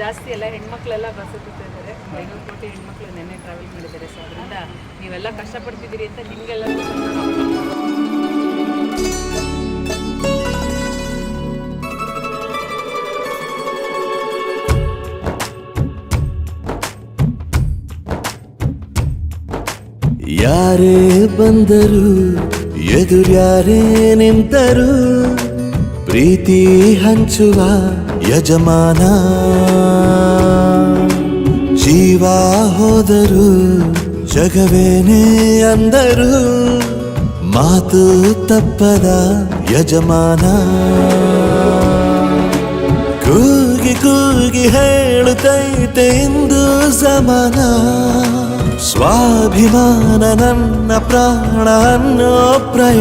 ಜಾಸ್ತಿ ಎಲ್ಲ ಹೆಣ್ಮಕ್ಳೆಲ್ಲ ಬಸ್ ಹತ್ತುತ್ತಾ ಇದ್ದಾರೆ. ಐನೂರು ಕೋಟಿ ಹೆಣ್ಮಕ್ಳು ನೆನ್ನೆ ಟ್ರಾವೆಲ್ ಮಾಡಿದ್ದಾರೆ ಸೊ ಅದರಿಂದ ನೀವೆಲ್ಲ ಕಷ್ಟಪಡ್ತಿದ್ದೀರಿ ಅಂತ ನಿಮಗೆಲ್ಲ ಯಾರೇ ಬಂದರು, ಎದುರ್ಯಾರೇ ನಿಂತರು, ಪ್ರೀತಿ ಹಂಚುವ ಯಜಮಾನ ಜೀವ ಹೋದರು, ಜಗವೇನೇ ಅಂದರು. ಮಾತು ತಪ್ಪದ ಯಜಮಾನ, ಕೂಗಿ ಕೂಗಿ ಹೇಳುತ್ತೈತೆ ಇಂದು ಸಮಾನ ಸ್ವಾಭಿಮಾನ ನನ್ನ ಪ್ರಾಣ ಅನ್ನೋ ಪ್ರಯ